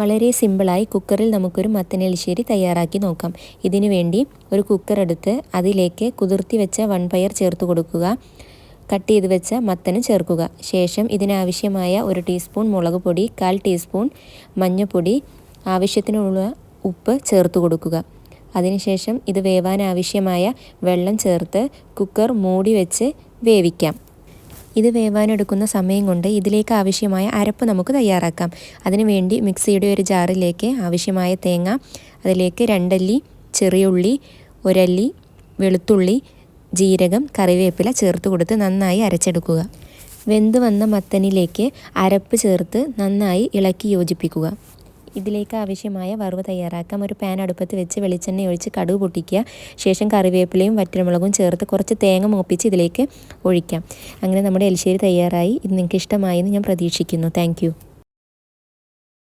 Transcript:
വളരെ സിമ്പിളായി കുക്കറിൽ നമുക്കൊരു മത്തനെലിശ്ശേരി തയ്യാറാക്കി നോക്കാം. ഇതിനു വേണ്ടി ഒരു കുക്കർ എടുത്ത് അതിലേക്ക് കുതിർത്തി വെച്ച വൺ വൺപയർ ചേർത്ത് കൊടുക്കുക. കട്ട് ചെയ്ത് വെച്ച മത്തനും ചേർക്കുക. ശേഷം ഇതിനാവശ്യമായ ഒരു ടീസ്പൂൺ മുളക് പൊടി കാൽ ടീസ്പൂൺ മഞ്ഞൾപ്പൊടി ആവശ്യത്തിനുള്ള ഉപ്പ് ചേർത്ത് കൊടുക്കുക. അതിനുശേഷം ഇത് വേവാനാവശ്യമായ വെള്ളം ചേർത്ത് കുക്കർ മൂടി വെച്ച് വേവിക്കാം. ഇത് വേവാനെടുക്കുന്ന സമയം കൊണ്ട് ഇതിലേക്ക് ആവശ്യമായ അരപ്പ് നമുക്ക് തയ്യാറാക്കാം. അതിനുവേണ്ടി മിക്സിയുടെ ഒരു ജാറിലേക്ക് ആവശ്യമായ തേങ്ങ അതിലേക്ക് രണ്ടല്ലി ചെറിയുള്ളി ഒരല്ലി വെളുത്തുള്ളി ജീരകം കറിവേപ്പില ചേർത്ത് കൊടുത്ത് നന്നായി അരച്ചെടുക്കുക. വെന്ത് വന്ന മത്തനിലേക്ക് അരപ്പ് ചേർത്ത് നന്നായി ഇളക്കി യോജിപ്പിക്കുക. ഇതിലേക്ക് ആവശ്യമായ വറവ് തയ്യാറാക്കാം. ഒരു പാൻ അടുപ്പത്ത് വെച്ച് വെളിച്ചെണ്ണ ഒഴിച്ച് കടുക് പൊട്ടിക്കുക. ശേഷം കറിവേപ്പിലയും വറ്റൽമുളകും ചേർത്ത് കുറച്ച് തേങ്ങ മൂപ്പിച്ച് ഇതിലേക്ക് ഒഴിക്കാം. അങ്ങനെ നമ്മുടെ എലിശ്ശേരി തയ്യാറായി. ഇത് നിങ്ങൾക്ക് ഇഷ്ടമായെന്ന് ഞാൻ പ്രതീക്ഷിക്കുന്നു. താങ്ക്